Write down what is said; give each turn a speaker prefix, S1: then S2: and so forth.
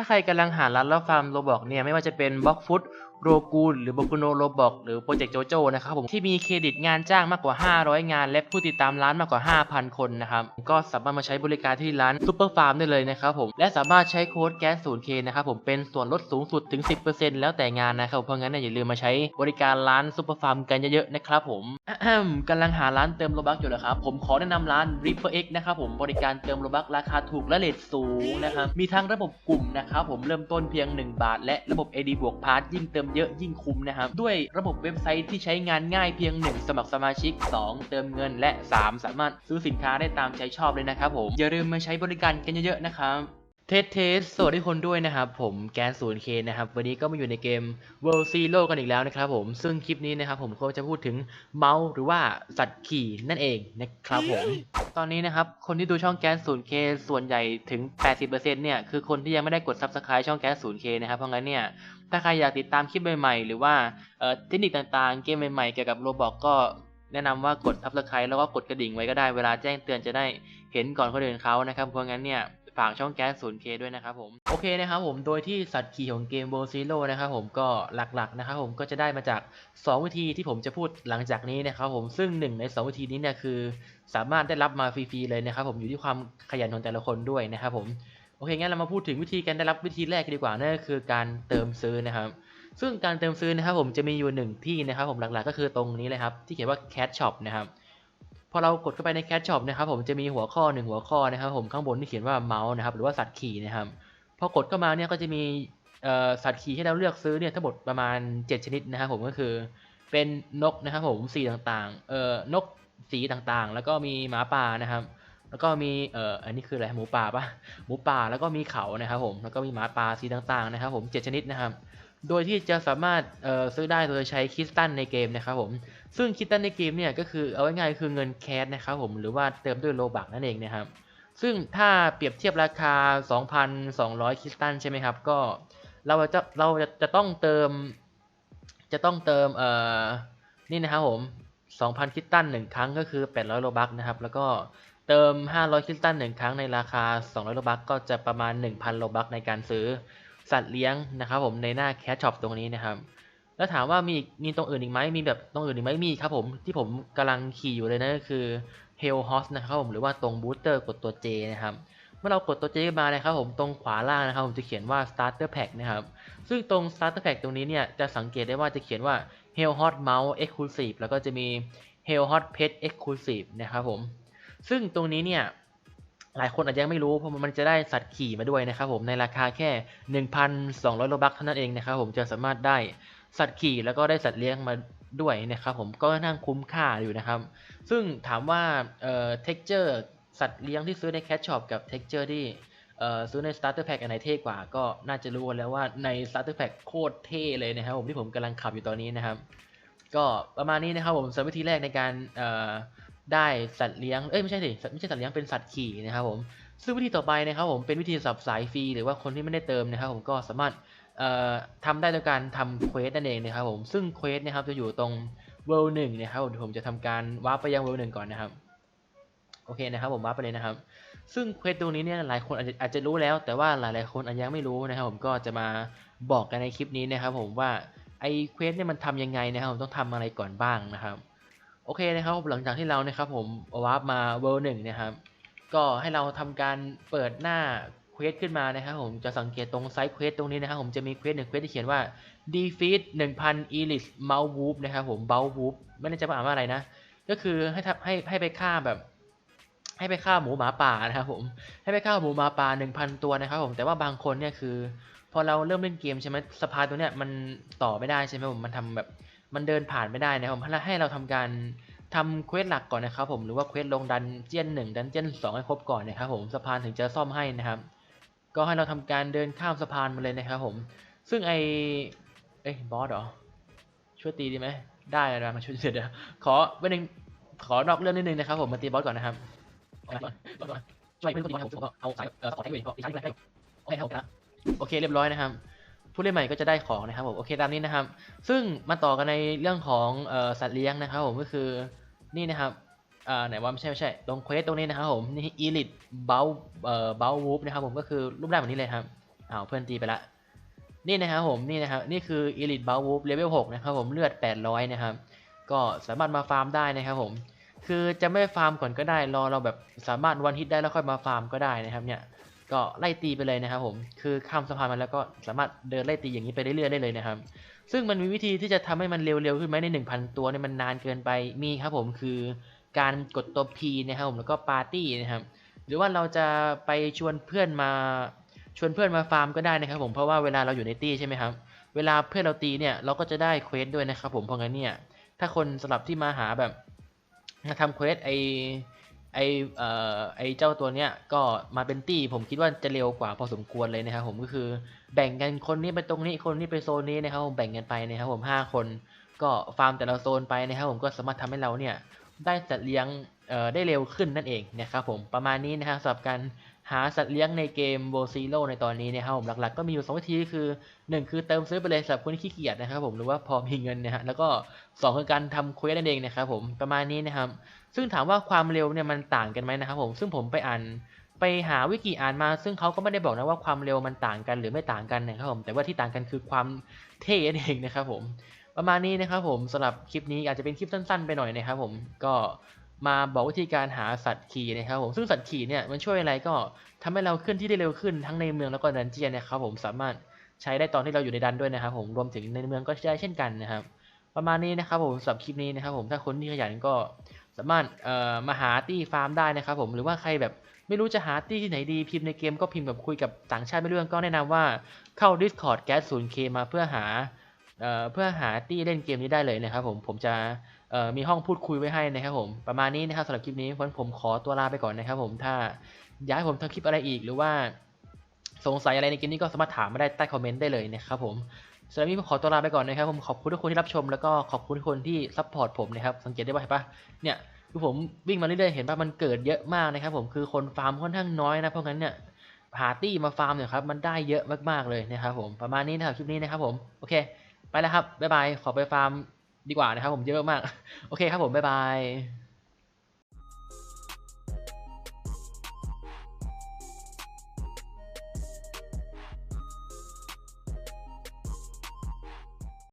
S1: ถ้าใครกำลังหาร้านรับฟาร์มโรบอกเนี่ยไม่ว่าจะเป็นบล็อกฟุต โรกูลหรือ b o k u n o Roblox หรือ Project Jojo นะครับผมที่มีเครดิตงานจ้างมากกว่า 500 งาน และผู้ติดตามร้านมากกว่า 5,000 คนนะครับก็สามารถมาใช้บริการที่ร้าน Super Farm ได้เลยนะครับผมและสามารถใช้โค้ดแก๊ส 0K นย์เคนะครับผมเป็นส่วนลดสูงสุดถึง 10%แล้วแต่งานนะครับเพราะงั้นอย่าลืมมาใช้บริการร้าน Super Farm กันเยอะๆนะครับผมอะแฮมกำลังหาร้านเติมโลบักอยู่เหรอครับผมขอแนะนำร้าน Reaper X นะครับผมบริการเติมโลบักราคาถูกและเรทสูงนะครับมีทั้งระบบกลุ่มนะครับผมเริ่มต้นเพียง 1 บาท และระบบ AD บวกพาร์ทยิ่งเติมเยอะยิ่งคุ้มนะครับ ด้วยระบบเว็บไซต์ที่ใช้งานง่ายเพียง 1 สมัครสมาชิก 2 เติมเงินและ 3 สามารถซื้อสินค้าได้ตามใจชอบเลยนะครับผมอย่าลืมมาใช้บริการกันเยอะๆนะครับ เทสเทสสวัสดีคนด้วยนะครับ ผมแกน 0K นเค้นะครับ วันนี้ก็มาอยู่ในเกม World Zero กันอีกแล้วนะครับผม ซึ่งคลิปนี้นะครับผมก็จะพูดถึงเมาส์หรือว่าสัตว์ขี่นั่นเองนะครับผม ตอนนี้นะครับ คนที่ดูช่องแกน 0K ส่วนใหญ่ถึง 80%เนี่ย คือคนที่ยังไม่ได้กด Subscribe ช่องแกน 0K นเค้นนะครับ เพราะงั้นเนี่ย ถ้าใครอยากติดตามคลิปใหม่ๆ หรือว่าเออเทคนิคต่างๆ เกมใหม่ๆ เกี่ยวกับโรบอกก็แนะนำว่ากด Subscribe แล้วก็กดกระดิ่งไว้ก็ได้ เวลาแจ้งเตือนจะได้เห็นก่อนคนอื่นเขานะครับ เพราะงั้นเนี่ย ฝากช่องแก๊ส 0K ด้วยนะครับผม โอเคนะครับผม โดยที่สัตว์ขี่ของเกม w o r l Zero นะครับผมก็หลักๆนะครับผมก็จะได้มาจาก 2 วิธีที่ผมจะพูดหลังจากนี้นะครับผมซึ่งหนึ่งใน 2 วิธีนี้เนี่ยคือ สามารถได้รับมาฟรีๆเลยนะครับผมอยู่ที่ความขยันของแต่ละคนด้วยนะครับผมโอเคงั้นเรามาพูดถึงวิธีการได้รับวิธีแรกกันดีกว่านั่นก็คือการเติมซื้อนะครับ ซึ่งการเติมซื้อนะครับผมจะมีอยู่หนึ่งที่นะครับผมหลักๆก็คือตรงนี้เลยครับที่เขียนว่า Cat Shop นะครับ พอเรากดเข้าไปใน Cat Shop นะครับผมจะมีหัวข้อหนึ่งหัวข้อนะครับผมข้างบนที่เขียนว่าเมาส์นะครับหรือว่าสัตว์ขี่นะครับพอกดเข้ามาเนี่ยก็จะมีสัตว์ขี่ให้เราเลือกซื้อเนี่ยทั้งหมดประมาณ 7 ชนิดนะครับผมก็คือเป็นนกนะครับผมสีต่างๆเอ่อนกสีต่างๆ แล้วก็มีหมาป่านะครับ แล้วก็มีเอ่ออันนี้คืออะไรหมูป่าปะหมูป่าแล้วก็มีเขานะครับผมแล้วก็มีหมาป่าสีต่างๆนะครับผม7ชนิดนะครับ โดยที่จะสามารถเอ่อซื้อได้โดยใช้คริสตัลในเกมนะครับผม ซึ่งคริสตัลในเกมเนี่ยก็คือเอาง่ายๆคือเงินแคสนะครับผม หรือว่าเติมด้วยโลบักนั่นเองนะครับ ซึ่งถ้าเปรียบเทียบราคา 2,200คริสตัลใช่ไหมครับ ก็เราจะเราจะจะต้องเติม จะต้องเติมเอ่อนี่นะครับผม 2,000คริสตัลหนึ่งครั้งก็คือ 800 โลบักนะครับ แล้วก็เติม 500คริสตัลหนึ่งครั้งในราคา 200 โลบักก็จะประมาณ 1,000 โลบักในการซื้อ สัตว์เลี้ยงนะครับผมในหน้าแคชช็อปตรงนี้นะครับ แล้วถามว่ามีมีตรงอื่นอีกไหมมีแบบตรงอื่นอีกไหมมีครับผมที่ผมกำลังขี่อยู่เลยนะก็คือ h e l h o s นะครับผมหรือว่าตรงบูสเตอร์กดตัว J นะครับเมื่อเรากดตัว J มานะครับผมตรงขวาล่างนะครับผมจะเขียนว่า starter pack นะครับซึ่งตรง starter pack ตรงนี้เนี่ยจะสังเกตได้ว่าจะเขียนว่า h e l h o s mouse exclusive แล้วก็จะมี h e l h o s pet exclusive นะครับผมซึ่งตรงนี้เนี่ย หลายคนอาจจะยังไม่รู้เพราะมันจะได้สัตว์ขี่มาด้วยนะครับผมในราคาแค่ 1,200โลบักเท่านั้นเองนะครับผมจะสามารถได้สัตว์ขี่แล้วก็ได้สัตว์เลี้ยงมาด้วยนะครับผมก็ค่อนข้างคุ้มค่าอยู่นะครับ ซึ่งถามว่าเอ่อ texture สัตว์เลี้ยงที่ซื้อใน Cat Shop กับ texture ที่เอ่อซื้อใน starter pack อันไหนเท่กว่าก็น่าจะรู้กันแล้วว่าใน starter pack โคตรเท่เลยนะครับผมที่ผมกำลังขับอยู่ตอนนี้นะครับ ก็ประมาณนี้นะครับผมสำหรับวิธีแรกในการเอ่อ ได้สัตว์เลี้ยง เอ้ยไม่ใช่สิไม่ใช่สัตว์เลี้ยงเป็นสัตว์ขี่นะครับผม ซึ่งวิธีต่อไปนะครับผมเป็นวิธีสับสายฟรีหรือว่าคนที่ไม่ได้เติมนะครับผมก็สามารถเอ่อทำได้โดยการทำเควสนั่นเองนะครับผม ซึ่งเควสนะครับจะอยู่ตรงเวลหนึ่งนะครับผมจะทำการวาร์ปไปยังเวลหนึ่งก่อนนะครับโอเคนะครับผมวาร์ปไปเลยนะครับ ซึ่งเควสตรงนี้เนี่ยหลายคนอาจจะอาจจะรู้แล้ว แต่ว่าหลายๆคนอาจจะยังไม่รู้นะครับผมก็จะมาบอกกันในคลิปนี้นะครับผมว่าไอเควสเนี่ยมันทำยังไงนะครับผมต้องทำอะไรก่อนบ้างนะครับ โอเคนะครับหลังจากที่เรานะครับผมวาร์ปมาเวลหนึ่งนะครับก็ให้เราทำการเปิดหน้าเควสขึ้นมานะครับผมจะสังเกตตรงไซส์เควสตรงนี้นะครับผมจะมีเควสหนึ่งเควสที่เขียนว่า defeat 1000 elis mouse whoop นะครับผม mouse whoop ไม่แน่ใจว่าอ่านว่าอะไรนะ ก็คือให้ทับให้ให้ไปฆ่าแบบ ให้ไปฆ่าหมูหมาป่านะครับผมให้ไปฆ่าหมูหมาป่า 1,000 ตัวนะครับผมแต่ว่าบางคนเนี่ยคือ พอเราเริ่มเล่นเกมใช่ไหมสะพาตัวเนี้ยมันต่อไม่ได้ใช่ไหมผมมันทำแบบ มันเดินผ่านไม่ได้นะครับผมให้เราทำการทำเควสหลักก่อนนะครับผมหรือว่าเควสลงดันเจียนหนึ่งดันเจียนสองให้ครบก่อนนะครับผมสะพานถึงจะซ่อมให้นะครับ ก็ให้เราทำการเดินข้ามสะพานมาเลยนะครับผมซึ่งไอเอ้ยบอสเหรอช่วยตีดีไหมได้นะมาช่วยเดี๋ยวขอเว้นหนึ่งขอนอกเรื่องนิดนึงนะครับผมมาตีบอสก่อนนะครับช่วยเพื่อนคนนี้ครับผมก็เอาสายเอ่อขอให้เวทก็อีกชั้นแรกโอเคครับโอเคเรียบร้อยนะครับ ผู้เล่นใหม่ก็จะได้ของนะครับผมโอเคตามนี้นะครับ ซึ่งมาต่อกันในเรื่องของออสัตว์เลี้ยงนะครับผมก็คือนี่นะครับอ่าไหนว่าไม่ใช่ไม่ใช่ตรงเควสตรงนี้นะครับผมนี่อีลิทเบลเบลวูฟนะครับผมก็คือรูปร่างแบบนี้เลยครับอ้าวเพื่อนตีไปละนี่นะครับผมนี่นะครับนี่คือ Elite b a l w o o f Level 6นะครับผมเลือด 800 นะครับ ก็สามารถมาฟาร์มได้นะครับผมคือจะไม่ฟาร์มก่อนก็ได้รอเราแบบสามารถวันฮิตได้แล้วค่อยมาฟาร์มก็ได้นะครับเนี่ย ก็ไล่ตีไปเลยนะครับผมคือข้ามสะพานมาแล้วก็สามารถเดินไล่ตีอย่างนี้ไปเรื่อยๆได้เลยนะครับ ซึ่งมันมีวิธีที่จะทำให้มันเร็วๆขึ้นไหมใน 1,000 ตัวเนี่ยมันนานเกินไปมีครับผมคือการกดตัว P นะครับผมแล้วก็ปาร์ตี้นะครับหรือว่าเราจะไปชวนเพื่อนมาชวนเพื่อนมาฟาร์มก็ได้นะครับผมเพราะว่าเวลาเราอยู่ในตี้ใช่ไหมครับเวลาเพื่อนเราตีเนี่ยเราก็จะได้เควสด้วยนะครับผมเพราะงั้นเนี่ยถ้าคนสลับที่มาหาแบบมาทำเควสไอ ไอเอ่อไอเจ้าตัวเนี้ยก็มาเป็นตี้ผมคิดว่าจะเร็วกว่าพอสมควรเลยนะครับผมก็คือแบ่งกันคนนี้ไปตรงนี้คนนี้ไปโซนนี้นะครับผมแบ่งกันไปนะครับผมห้าคนก็ฟาร์มแต่ละโซนไปนะครับผมก็สามารถทำให้เราเนี่ยได้สัตว์เลี้ยงเอ่อได้เร็วขึ้นนั่นเองนะครับผมประมาณนี้นะครับสำหรับการหาสัตว์เลี้ยงในเกมโบซีโ o ในตอนนี้นะครับผมหลักๆก็มีอยู่สองวิธีคือ 1 คือเติมซื้อไปเลยสำหรับคนที่ขี้เกียจนะครับผมหรือว่าพอมีเงินนะฮะแล้วก็ 2 คือการทำเควสนั่นเองนะครับผมประมาณนี้นะครับ ซึ่งถามว่าความเร็วเนี่ยมันต่างกันไหมนะครับผมซึ่งผมไปอ่านไปหาวิกิอ่านมา ซึ่งเขาก็ไม่ได้บอกนะว่าความเร็วมันต่างกันหรือไม่ต่างกันนะครับผมแต่ว่าที่ต่างกันคือความเท่นเองนะครับผมประมาณนี้นะครับผมสำหรับคลิปนี้อาจจะเป็นคลิปสั้น ๆ ไปหน่อยนะครับผมก็มาบอกวิธีการหาสัตว์ขี่นะครับผมซึ่งสัตว์ขี่เนี่ยมันช่วยอะไรก็ทำให้เราเคลื่อนที่ได้เร็วขึ้นทั้งในเมืองแล้วก็ดันเจียนนะครับผมสามารถใช้ได้ตอนที่เราอยู่ในดันด้วยนะครับผมรวมถึงในเมืองก็ใช้เช่นกันนะครับ ประมาณนี้นะครับผมสำหรับคลิปนี้นะครับผมถ้าคนที่ขยันก็ สามารถเอ่อมาหาตี้ฟาร์มได้นะครับผมหรือว่าใครแบบไม่รู้จะหาตี้ที่ไหนดีพิมพ์ในเกมก็พิมพ์แบบคุยกับต่างชาติไม่เรื่องก็แนะนำว่าเข้า Discord g a s 0 k มาเพื่อหาเอ่อเพื่อหาตี้เล่นเกมนี้ได้เลยนะครับผมผมจะเอ่อมีห้องพูดคุยไว้ให้นะครับผมประมาณนี้นะครับสำหรับคลิปนี้วันผมขอตัวลาไปก่อนนะครับผมถ้าอยากให้ผมทำคลิปอะไรอีกหรือว่าสงสัยอะไรในเกมนี้ก็สามารถถามมาได้ใต้คอมเมนต์ได้เลยนะครับผม สำหรับนี้ผมขอตัวลาไปก่อนนะครับ ผมขอบคุณทุกคนที่รับชมแล้วก็ขอบคุณทุกคนที่ซัพพอร์ตผมนะครับ สังเกตได้ว่าเห็นปะเนี่ยคือผมวิ่งมาเรื่อยๆ เห็นปะมันเกิดเยอะมากนะครับ ผมคือคนฟาร์มค่อนข้างน้อยนะ เพราะงั้นเนี่ยหาตี้มาฟาร์มเนี่ยครับมันได้เยอะมากๆเลยนะครับผมประมาณนี้นะครับคลิปนี้นะครับผมโอเค ไปแล้วครับบ๊ายบายขอไปฟาร์มดีกว่านะครับผมเยอะมากโอเคครับผมบ๊ายบาย